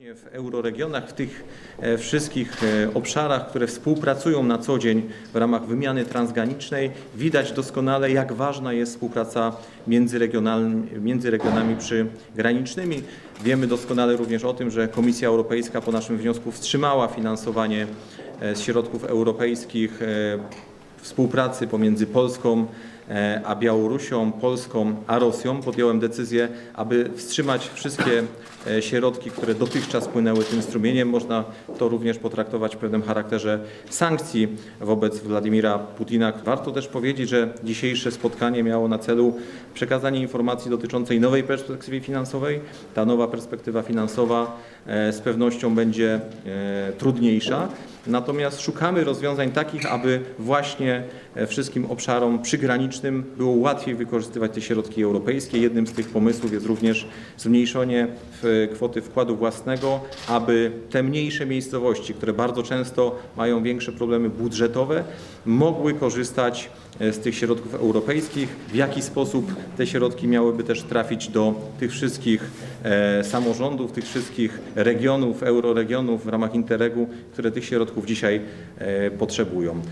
W euroregionach, w tych e, wszystkich e, obszarach, które współpracują na co dzień w ramach wymiany transgranicznej, widać doskonale, jak ważna jest współpraca między, między regionami przygranicznymi. Wiemy doskonale również o tym, że Komisja Europejska po naszym wniosku wstrzymała finansowanie e, z środków europejskich e, współpracy pomiędzy Polską e, a Białorusią, Polską a Rosją. Podjąłem decyzję, aby wstrzymać wszystkie e, środki, które dotychczas płynęły tym strumieniem. Można to również potraktować w pewnym charakterze sankcji wobec Władimira Putina. Warto też powiedzieć, że dzisiejsze spotkanie miało na celu przekazanie informacji dotyczącej nowej perspektywy finansowej. Ta nowa perspektywa finansowa e, z pewnością będzie e, trudniejsza. Natomiast szukamy rozwiązań takich, aby właśnie e, wszystkim obszarom przygranicznym było łatwiej wykorzystywać te środki europejskie. Jednym z tych pomysłów jest również zmniejszenie kwoty wkładu własnego, aby te mniejsze miejscowości, które bardzo często mają większe problemy budżetowe, mogły korzystać e, z tych środków europejskich. W jaki sposób te środki miałyby też trafić do tych wszystkich e, samorządów, tych wszystkich regionów, euroregionów w ramach Interregu, które tych środków dzisiaj e, potrzebują.